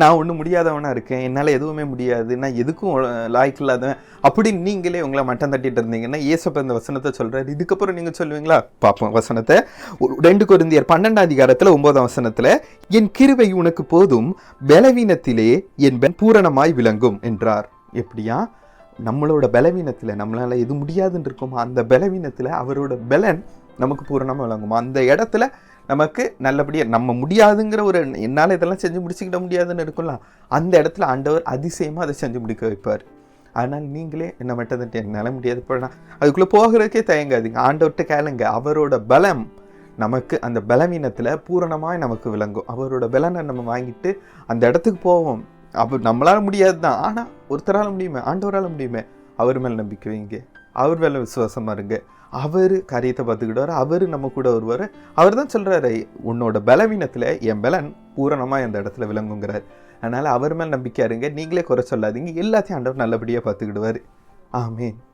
நான் ஒன்றும் முடியாதவனாக இருக்கேன் என்னால் எதுவுமே முடியாது நான் எதுக்கும் லாய்க்கு இல்லாதவன். அப்படின்னு நீங்களே உங்களை மட்டம் தட்டிட்டு இருந்தீங்கன்னா ஏசப்ப இந்த வசனத்தை சொல்கிறார் இதுக்கப்புறம் நீங்கள் சொல்லுவீங்களா? பார்ப்போம் வசனத்தை. ரெண்டு குருந்தியர் பன்னெண்டாம் அதிகாரத்தில் ஒன்பதாம் வசனத்தில் என் கிருவை உனக்கு போதும் பலவீனத்திலே என் பூரணமாய் விளங்கும் என்றார். எப்படியா? நம்மளோட பலவீனத்தில் நம்மளால் எது முடியாதுன்னு இருக்கோமோ அந்த பலவீனத்தில் அவரோட பலன் நமக்கு பூரணமாக விளங்குமா? அந்த இடத்துல நமக்கு நல்லபடியாக நம்ம முடியாதுங்கிற ஒரு என்னால் இதெல்லாம் செஞ்சு முடிச்சுக்கிட முடியாதுன்னு இருக்கும்ல அந்த இடத்துல ஆண்டவர் அதிசயமாக அதை செஞ்சு முடிக்க வைப்பார். அதனால் நீங்களே என்ன மட்டும் என்னால் முடியாது போனால் அதுக்குள்ளே போகிறதுக்கே தயங்காதீங்க. ஆண்டவர்கிட்ட கேளுங்க. அவரோட பலம் நமக்கு அந்த பலவீனத்தில் பூரணமாக நமக்கு விளங்கும். அவரோட பலனை நம்ம வாங்கிட்டு அந்த இடத்துக்கு போவோம். அப்போ நம்மளால் முடியாது தான் ஆனால் ஒருத்தரால் முடியுமே ஆண்டவரால் முடியுமே அவர் மேல் நம்பிக்கை வைங்க அவர் மேலே விசுவாசமா இருங்க. அவர் காரியத்தை பார்த்துக்கிட்டாரு அவர் நம்ம கூட வருவார். அவர் தான் சொல்கிறாரு உன்னோட பலவீனத்தில் என் பலன் பூரணமாக இந்த இடத்துல விளங்குங்கிறார். அதனால் அவர் மேல் நம்பிக்கை இருங்க. நீங்களே குறை சொல்லாதீங்க. எல்லாத்தையும் ஆண்டவர் நல்லபடியாக பார்த்துக்கிடுவார். ஆமேன்.